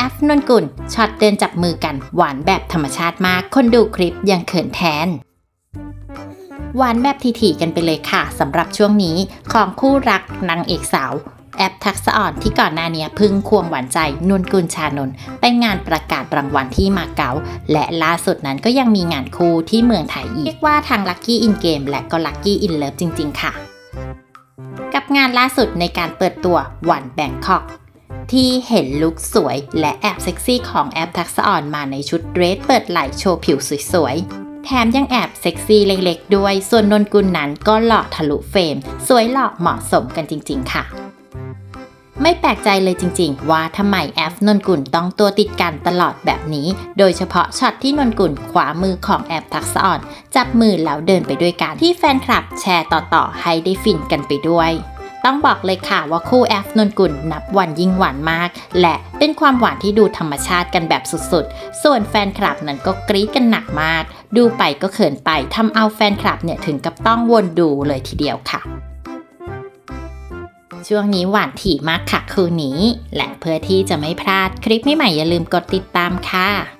แอฟนนกุลช็อตเดินจับมือกันหวานแบบธรรมชาติมาก คนดูคลิปยังเขินแทนหวานแบบทีๆกันไปเลยค่ะสำหรับช่วงนี้ของคู่รักนางเอกสาว แอปทักษะอ่อนที่ก่อนหน้านี้พึ่งควงหวานใจนวลกุลชานนท์ไปงานประกาศรางวัลที่มาเก๊าและล่าสุดนั้นก็ยังมีงานคู่ที่เมืองไทยอีกเรียกว่าทางลั c กี้อินเกมและก็ลั c กี้อินเลิฟจริง ๆ ค่ะ กับงานล่าสุดในการเปิดตัวหวานแบงคอก ที่เห็นลุคสวย และแอบเซ็กซี่ของแอปทักษะอ่อนมาในชุดเดรสเปิดไหล่โชว์ผิวสวยๆ แถมยังแอบเซ็กซี่เล็กๆ ด้วย ส่วนนนกุลนั้นก็หล่อทะลุเฟรม สวยหล่อเหมาะสมกันจริง ๆ ค่ะไม่แปลกใจเลยจริงๆ ว่าทำไมแอฟนนกุลต้องตัวติดกันตลอดแบบนี้ โดยเฉพาะช็อตที่นนกุลขวามือของแอปทักษอ่อน จับมือแล้วเดินไปด้วยกันที่แฟนคลับแชร์ต่อๆ ให้ได้ฟินกันไปด้วย ต้องบอกเลยค่ะว่าคู่แอฟนนกุลนับวันยิ่งหวานมาก และเป็นความหวานที่ดูธรรมชาติกันแบบสุดๆ ส่วนแฟนคลับนั้นก็กรี๊ดกันหนักมาก ดูไปก็เขินไปทำเอาแฟนคลับเนี่ยถึงกับต้องวนดูเลยทีเดียวค่ะช่วงนี้หวานถี่มากค่ะคืนนี้ และเพื่อที่จะไม่พลาดคลิปใหม่ๆอย่าลืมกดติดตามค่ะ